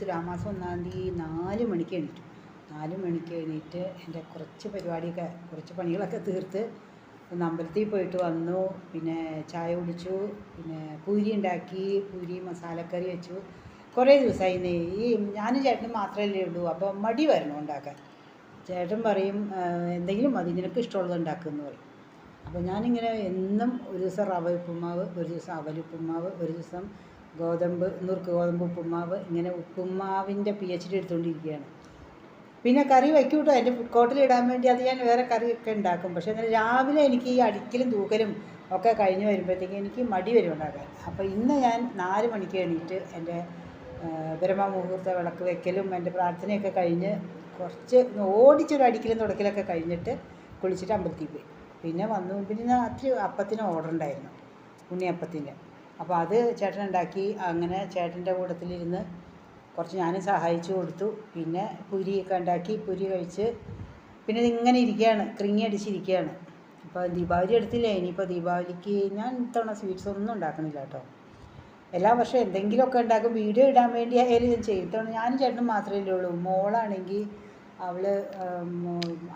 തുലാമാസം ഒന്നാം തീയതി നാല് മണിക്ക് എണീറ്റു. നാല് മണിക്ക് എണീറ്റ് എന്റെ കുറച്ച് പരിപാടിയൊക്കെ കുറച്ച് പണികളൊക്കെ തീർത്ത് ഒന്ന് അമ്പലത്തിൽ പോയിട്ട് വന്നു. പിന്നെ ചായ കുടിച്ചു പിന്നെ പൂരി ഉണ്ടാക്കി പൂരി മസാലക്കറി വെച്ചു. കുറേ ദിവസമായി ഈ ഞാനും ചേട്ടനും മാത്രമല്ലേ ഉള്ളൂ. അപ്പോൾ മടി വരണം ഉണ്ടാക്കാൻ. ചേട്ടൻ പറയും എന്തെങ്കിലും മതി നിനക്ക് ഇഷ്ടമുള്ളത് ഉണ്ടാക്കുമെന്ന് പറയും. അപ്പോൾ ഞാനിങ്ങനെ എന്നും ഒരു ദിവസം റവ ഉപ്പുമാവ് ഒരു ദിവസം അവലുപ്പുമാവ് ഒരു ദിവസം ഗോതമ്പ് നുറുക്ക് ഗോതമ്പ് ഉപ്പുമാവ് ഇങ്ങനെ ഉപ്പുമാവിന്റെ പി എച്ച് ഡി എടുത്തുകൊണ്ടിരിക്കുകയാണ്. പിന്നെ കറി വയ്ക്കും കേട്ടോ എന്റെ ഇടാൻ വേണ്ടി അത് ഞാൻ വേറെ കറിയൊക്കെ ഉണ്ടാക്കും. പക്ഷേ എന്നാൽ രാവിലെ എനിക്ക് ഈ അടിക്കലും തൂക്കലും ഒക്കെ കഴിഞ്ഞ് വരുമ്പോഴത്തേക്കും എനിക്ക് മടി വരും ഉണ്ടാക്കാൻ അപ്പോൾ ഇന്ന് ഞാൻ നാല് മണിക്ക് എണീറ്റ് എന്റെ ബ്രഹ്മമുഹൂർത്ത വിളക്ക് വെക്കലും എന്റെ പ്രാർത്ഥനയൊക്കെ കഴിഞ്ഞ് കുറച്ച് ഓടിച്ചൊരു അടിക്കലും തുടക്കലൊക്കെ കഴിഞ്ഞിട്ട് കുളിച്ചിട്ട് അമ്പലത്തിൽ പോയി. പിന്നെ വന്നു പിന്നെ അത്ര അപ്പത്തിന് ഓർഡർ ഉണ്ടായിരുന്നു ഉണ്ണിയപ്പത്തിന്റെ. അപ്പോൾ അത് ചേട്ടൻ ഉണ്ടാക്കി. അങ്ങനെ ചേട്ടന്റെ കൂട്ടത്തിലിരുന്ന് കുറച്ച് ഞാനും സഹായിച്ചു കൊടുത്തു. പിന്നെ പുരിയൊക്കെ ഉണ്ടാക്കി. പുരി കഴിച്ച് പിന്നെ ഇങ്ങനെ ഇരിക്കുകയാണ്. കൃങ്ങി അടിച്ചിരിക്കുകയാണ്. അപ്പോൾ ദീപാവലി എടുത്തില്ലേ? ഇനിയിപ്പോൾ ദീപാവലിക്ക് ഞാൻ ഇത്തവണ സ്വീറ്റ്സ് ഒന്നും ഉണ്ടാക്കണില്ല കേട്ടോ. എല്ലാ വർഷവും എന്തെങ്കിലുമൊക്കെ ഉണ്ടാക്കും. വീഡിയോ ഇടാൻ വേണ്ടി ആയാലും ഞാൻ ചെയ്യും. ഇത്തവണ ഞാനും ചേട്ടനും മാത്രമേ ഉള്ളൂ. മോളാണെങ്കിൽ അവൾ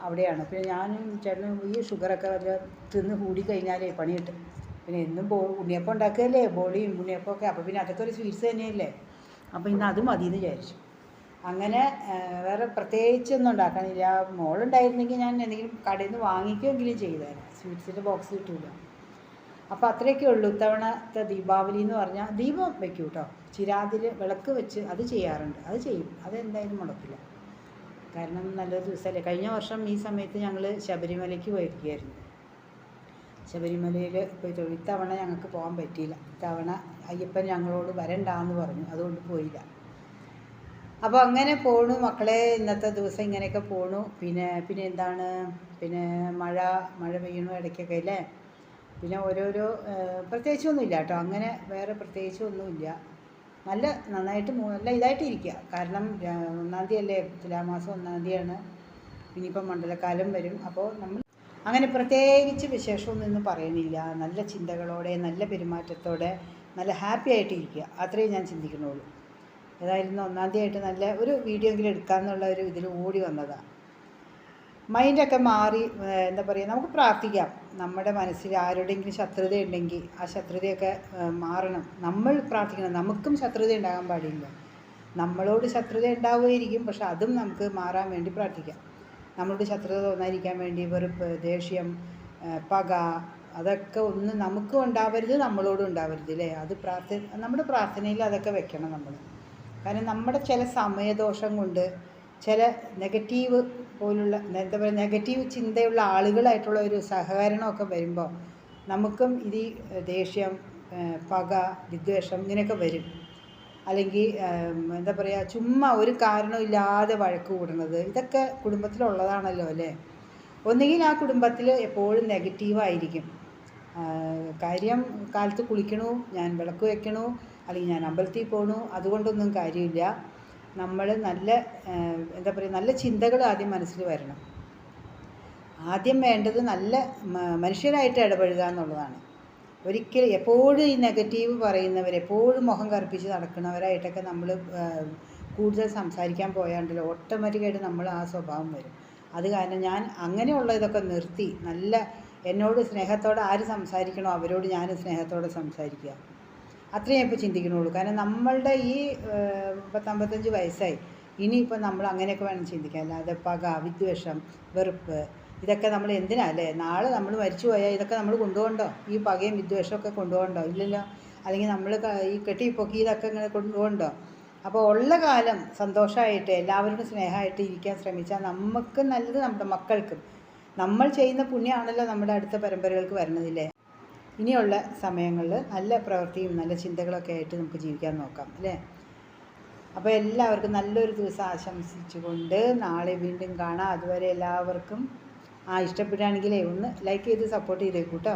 അവിടെയാണ്. പിന്നെ ഞാനും ചേട്ടനും ഈ ഷുഗറൊക്കെ വല്ല തിന്ന് കൂടി കഴിഞ്ഞാലേ പണി കിട്ടും പിന്നെ എന്നും ബോ ഉണ്ണിയപ്പം ഉണ്ടാക്കുകയല്ലേ? ബോളിയും ഉണ്ണിയപ്പമൊക്കെ അപ്പോൾ പിന്നെ അതൊക്കെ ഒരു സ്വീറ്റ്സ് തന്നെയല്ലേ? അപ്പോൾ ഇന്ന് അത് മതി എന്ന് വിചാരിച്ചു. അങ്ങനെ വേറെ പ്രത്യേകിച്ചൊന്നും ഉണ്ടാക്കാനില്ല മോളുണ്ടായിരുന്നെങ്കിൽ ഞാൻ എന്തെങ്കിലും കടയിൽ നിന്ന് വാങ്ങിക്കുമെങ്കിലും ചെയ്തേനെ. സ്വീറ്റ്സിന്റെ ബോക്സ് കിട്ടില്ല അപ്പോൾ അത്രയൊക്കെ ഉള്ളൂ ഇത്തവണത്തെ ദീപാവലി എന്ന് പറഞ്ഞാൽ ദീപം വെക്കും കേട്ടോ ചിരാതിൽ വിളക്ക് വെച്ച് അത് ചെയ്യാറുണ്ട്. അത് ചെയ്യും. അതെന്തായാലും മുടക്കില്ല. കാരണം നല്ലൊരു ദിവസമല്ലേ കഴിഞ്ഞ വർഷം ഈ സമയത്ത് ഞങ്ങൾ ശബരിമലയ്ക്ക് പോയിരിക്കുകയായിരുന്നു. ശബരിമലയിൽ ഇപ്പോൾ ഇത്തവണ ഞങ്ങൾക്ക് പോകാൻ പറ്റിയില്ല. ഇത്തവണ അയ്യപ്പൻ ഞങ്ങളോട് വരണ്ടാന്ന് പറഞ്ഞു. അതുകൊണ്ട് പോയില്ല. അപ്പോൾ അങ്ങനെ പോണു. മക്കളെ ഇന്നത്തെ ദിവസം ഇങ്ങനെയൊക്കെ പോണു. പിന്നെ പിന്നെ എന്താണ്? പിന്നെ മഴ മഴ പെയ്യണു ഇടയ്ക്കൊക്കെ അല്ലേ? പിന്നെ ഓരോരോ പ്രത്യേകിച്ചൊന്നുമില്ല കേട്ടോ. അങ്ങനെ വേറെ പ്രത്യേകിച്ചൊന്നുമില്ല. നല്ല നന്നായിട്ട് നല്ല ഇതായിട്ട് ഇരിക്കുക കാരണം ഒന്നാം തീയതി അല്ലേ? തുലാമാസം ഒന്നാം തീയതിയാണ്. ഇനിയിപ്പം മണ്ഡലക്കാലം വരും. അപ്പോൾ നമ്മൾ അങ്ങനെ പ്രത്യേകിച്ച് വിശേഷമൊന്നും പറയുന്നില്ല. നല്ല ചിന്തകളോടെ നല്ല പെരുമാറ്റത്തോടെ നല്ല ഹാപ്പി ആയിട്ട് ഇരിക്കുക. അത്രയും ഞാൻ ചിന്തിക്കുന്നുള്ളൂ. ഏതായിരുന്നു ഒന്നാം തീയതി ആയിട്ട് നല്ല ഒരു വീഡിയോ എങ്കിലും എടുക്കാമെന്നുള്ള ഒരു ഇതിൽ ഓടി വന്നതാണ് മൈൻഡൊക്കെ മാറി എന്താ പറയുക നമുക്ക് പ്രാർത്ഥിക്കാം. നമ്മുടെ മനസ്സിൽ ആരുടെയെങ്കിലും ശത്രുത ഉണ്ടെങ്കിൽ ആ ശത്രുതയൊക്കെ മാറണം. നമ്മൾ പ്രാർത്ഥിക്കണം. നമുക്കും ശത്രുത ഉണ്ടാകാൻ പാടില്ല. നമ്മളോട് ശത്രുത ഉണ്ടാവുമായിരിക്കും പക്ഷെ അതും നമുക്ക് മാറാൻ വേണ്ടി പ്രാർത്ഥിക്കാം. നമ്മളോട് ശത്രുത തോന്നാതിരിക്കാൻ വേണ്ടി വെറുപ്പ് ദേഷ്യം പക അതൊക്കെ ഒന്ന് നമുക്കും ഉണ്ടാവരുത് നമ്മളോടും ഉണ്ടാവരുത് അല്ലേ അത് പ്രാർത്ഥന നമ്മുടെ പ്രാർത്ഥനയിൽ അതൊക്കെ വെക്കണം നമ്മൾ കാരണം നമ്മുടെ ചില സമയദോഷം കൊണ്ട് ചില നെഗറ്റീവ് പോലുള്ള എന്താ പറയുക നെഗറ്റീവ് ചിന്തയുള്ള ആളുകളായിട്ടുള്ള ഒരു സഹകരണമൊക്കെ വരുമ്പോൾ നമുക്കും ഇത് ദേഷ്യം പക വിദ്വേഷം ഇങ്ങനെയൊക്കെ വരും. അല്ലെങ്കിൽ എന്താ പറയുക ചുമ്മാ ഒരു കാരണമില്ലാതെ വഴക്ക് കൂടുന്നത്. ഇതൊക്കെ കുടുംബത്തിലുള്ളതാണല്ലോ അല്ലേ? ഒന്നുകിൽ ആ കുടുംബത്തിൽ എപ്പോഴും നെഗറ്റീവായിരിക്കും കാര്യം കാലത്ത് കുളിക്കണു ഞാൻ വിളക്ക് വെക്കണു അല്ലെങ്കിൽ ഞാൻ അമ്പലത്തിൽ പോകണു അതുകൊണ്ടൊന്നും കാര്യമില്ല. നമ്മൾ നല്ല എന്താ പറയുക നല്ല ചിന്തകൾ ആദ്യം മനസ്സിൽ വരണം. ആദ്യം വേണ്ടത് നല്ല മനുഷ്യരായിട്ട് ഇടപഴകുക എന്നുള്ളതാണ്. ഒരിക്കലും എപ്പോഴും ഈ നെഗറ്റീവ് പറയുന്നവർ എപ്പോഴും മുഖം കറുപ്പിച്ച് നടക്കുന്നവരായിട്ടൊക്കെ നമ്മൾ കൂടുതൽ സംസാരിക്കാൻ പോയാണ്ടല്ലോ ഓട്ടോമാറ്റിക്കായിട്ട് നമ്മൾ ആ സ്വഭാവം വരും. അത് കാരണം ഞാൻ അങ്ങനെയുള്ള ഇതൊക്കെ നിർത്തി നല്ല എന്നോട് സ്നേഹത്തോടെ ആര് സംസാരിക്കണോ അവരോട് ഞാൻ സ്നേഹത്തോടെ സംസാരിക്കുക. അത്രയും ഇപ്പോൾ ചിന്തിക്കണുള്ളൂ. കാരണം നമ്മളുടെ ഈ പത്തമ്പത്തഞ്ച് വയസ്സായി. ഇനിയിപ്പോൾ നമ്മൾ അങ്ങനെയൊക്കെ വേണം ചിന്തിക്കാൻ. അല്ലാതെ പക വിദ്വേഷം വെറുപ്പ് ഇതൊക്കെ നമ്മൾ എന്തിനാ അല്ലേ നാളെ നമ്മൾ മരിച്ചു പോയാൽ ഇതൊക്കെ നമ്മൾ കൊണ്ടുപോകണ്ടോ? ഈ പകയും വിദ്വേഷമൊക്കെ കൊണ്ടുപോകണ്ടോ? ഇല്ലല്ലോ. അല്ലെങ്കിൽ നമ്മൾ ഈ കെട്ടി പൊക്കി ഇതൊക്കെ ഇങ്ങനെ കൊണ്ടുപോകണ്ടോ? അപ്പോൾ ഉള്ള കാലം സന്തോഷമായിട്ട് എല്ലാവരോടും സ്നേഹമായിട്ട് ഇരിക്കാൻ ശ്രമിച്ചാൽ നമുക്ക് നല്ലത് നമ്മുടെ മക്കൾക്കും. നമ്മൾ ചെയ്യുന്ന പുണ്യമാണല്ലോ നമ്മുടെ അടുത്ത പരമ്പരകൾക്ക് വരുന്നതില്ലേ? ഇനിയുള്ള സമയങ്ങളിൽ നല്ല പ്രവൃത്തിയും നല്ല ചിന്തകളൊക്കെ ആയിട്ട് നമുക്ക് ജീവിക്കാൻ നോക്കാം അല്ലേ? അപ്പോൾ എല്ലാവർക്കും നല്ലൊരു ദിവസം ആശംസിച്ചുകൊണ്ട് നാളെ വീണ്ടും കാണാം. അതുവരെ എല്ലാവർക്കും ആ ഇഷ്ടപ്പെടുകയാണെങ്കിലേ ഒന്ന് ലൈക്ക് ചെയ്ത് സപ്പോർട്ട് ചെയ്തേക്കൂട്ടോ